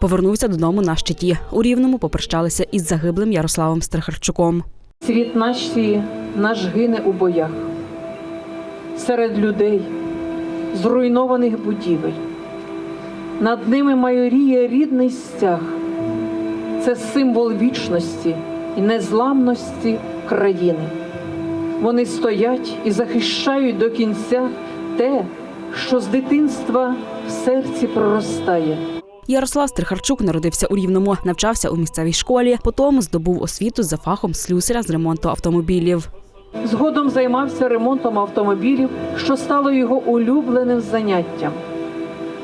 Повернувся додому на щиті. У Рівному попрощалися із загиблим Ярославом Стрихарчуком. Світ нації наш гине у боях, серед людей, зруйнованих будівель. Над ними майоріє рідний стяг. Це символ вічності і незламності країни. Вони стоять і захищають до кінця те, що з дитинства в серці проростає. Ярослав Стрихарчук народився у Рівному, навчався у місцевій школі, потім здобув освіту за фахом слюсаря з ремонту автомобілів. Згодом займався ремонтом автомобілів, що стало його улюбленим заняттям.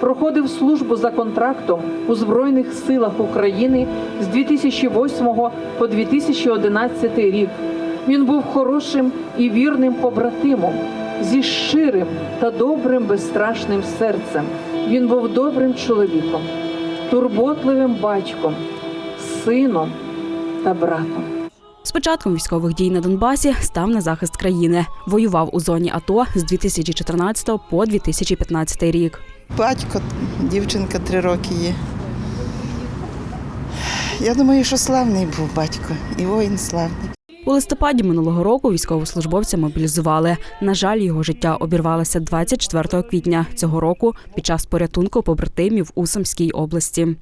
Проходив службу за контрактом у Збройних силах України з 2008 по 2011 рік. Він був хорошим і вірним побратимом, зі щирим та добрим безстрашним серцем. Він був добрим чоловіком, турботливим батьком, сином та братом. З початком військових дій на Донбасі став на захист країни. Воював у зоні АТО з 2014 по 2015 рік. Батько, дівчинка три роки є. Я думаю, що славний був батько і воїн славний. У листопаді минулого року військовослужбовця мобілізували. На жаль, його життя обірвалося 24 квітня цього року під час порятунку побратимів у Самській області.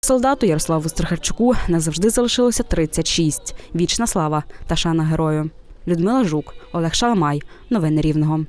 Солдату Ярославу Стрихарчуку назавжди залишилося 36. Вічна слава та шана герою. Людмила Жук, Олег Шаламай. Новини Рівного.